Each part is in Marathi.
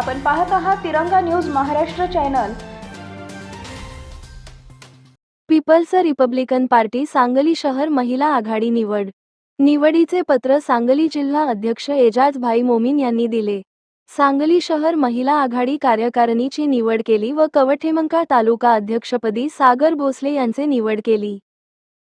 पाहत आहात Tiranga news Maharashtra channel. Peoples republican party Sangli शहर महिला आघाडी निवड. निवडीचे पत्र सांगली जिल्हा अध्यक्ष एजाज भाई मोमीन यांनी दिले. सांगली शहर महिला आघाडी कार्यकारिणीची निवड केली व कवठेमंकाळ तालुका अध्यक्षपदी सागर भोसले यांचे निवड केली.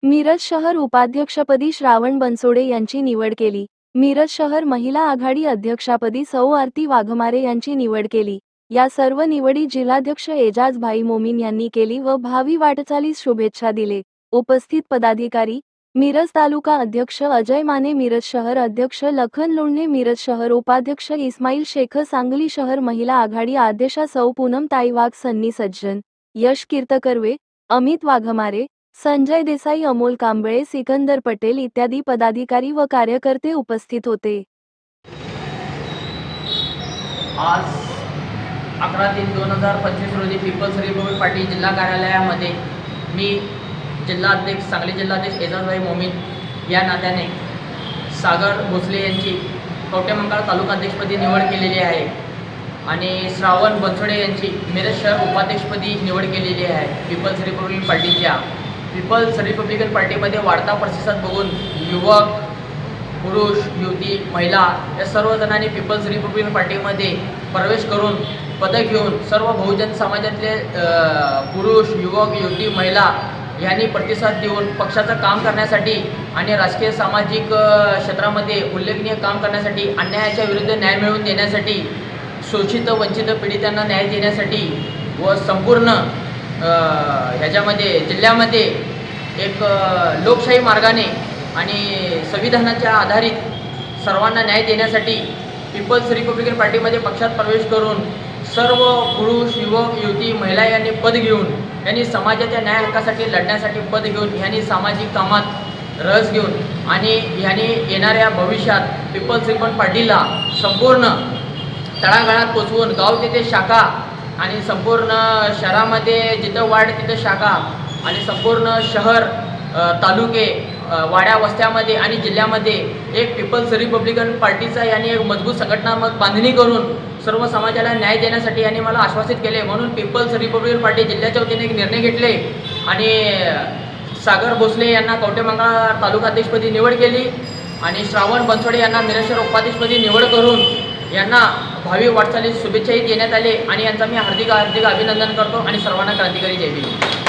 मिरज शहर उपाध्यक्षपदी श्रावण बनसोडे यांची निवड केली. मिरज शहर महिला आघाडी अध्यक्षापदी सौ आरती वाघमारे यांची निवड केली. या सर्व निवडी जिल्हाध्यक्ष एजाजभाई मोमीन यांनी केली व भावी वाटचालीस शुभेच्छा दिले. उपस्थित पदाधिकारी मिरज तालुका अध्यक्ष अजय माने मिरज शहर अध्यक्ष लखन लोणने मिरज शहर उपाध्यक्ष इस्माईल शेख सांगली शहर महिला आघाडी आदेशा सौ पूनम ताई वाघ सन्नी सज्जन यश कीर्तकर्वे अमित वाघमारे संजय देसाई अमोल कांबळे सिकंदर पटेल इत्यादी पदाधिकारी व कार्यकर्ते उपस्थित होते. आज अकरा तीन दोन हजार पंचवीस रोजी पीपल्स रिपब्लिक पार्टी जिल्हा कार्यालयामध्ये मी जिल्हाध्यक्ष सांगली जिल्हाध्यक्ष एजाजभाई मोमीन या नात्याने सागर भोसले यांची कवटेमंकाळ तालुका अध्यक्षपदी निवड केलेली आहे आणि श्रावण बनसोडे यांची मिरज शहर उपाध्यक्षपदी निवड केलेली आहे पीपल्स रिपब्लिक पार्टीच्या पीपल्स रिपब्लिकन पार्टीमध्ये वाढता प्रतिसाद बघून युवक पुरुष युवती महिला या सर्वजणांनी पीपल्स रिपब्लिकन पार्टीमध्ये प्रवेश करून पदक घेऊन सर्व बहुजन समाजातले पुरुष युवक युवती महिला यांनी प्रतिसाद देऊन पक्षाचं काम करण्यासाठी आणि राजकीय सामाजिक क्षेत्रामध्ये उल्लेखनीय काम करण्यासाठी अन्यायाच्या विरुद्ध न्याय मिळवून देण्यासाठी शोषित वंचित पीडितांना न्याय देण्यासाठी व संपूर्ण ह्याच्यामध्ये जिल्ह्यामध्ये एक लोकशाही मार्गाने आणि संविधानाच्या आधारित सर्वांना न्याय देण्यासाठी पीपल्स रिपब्लिकन पार्टीमध्ये पक्षात प्रवेश करून सर्व पुरुष युवक युवती महिला यांनी पद घेऊन यांनी समाजाच्या न्याय हक्कासाठी लढण्यासाठी पद घेऊन यांनी सामाजिक कामात रस घेऊन आणि यांनी येणाऱ्या भविष्यात पीपल्स रिपब्लिकन पार्टीला संपूर्ण तळागाळात पोचवून गाव तिथे शाखा आणि संपूर्ण शहरामध्ये जिथं वाढ तिथं शाखा आणि संपूर्ण शहर तालुके वाड्या वस्त्यामध्ये आणि जिल्ह्यामध्ये एक पीपल्स रिपब्लिकन पार्टीचा यांनी एक मजबूत संघटनात्मक बांधणी करून सर्व समाजाला न्याय देण्यासाठी यांनी मला आश्वासित केले. म्हणून पीपल्स रिपब्लिकन पार्टी जिल्ह्याच्या वतीने एक निर्णय घेतले आणि सागर भोसले यांना कवटेमंगळा तालुकाध्यक्षपदी निवड केली आणि श्रावण बनसोडे यांना मिरजशहर उपाध्यक्षपदी निवड करून यांना भावी वाटचालीस शुभेच्छाही देण्यात आले आणि यांचा मी हार्दिक हार्दिक अभिनंदन करतो आणि सर्वांना क्रांतिकारी जय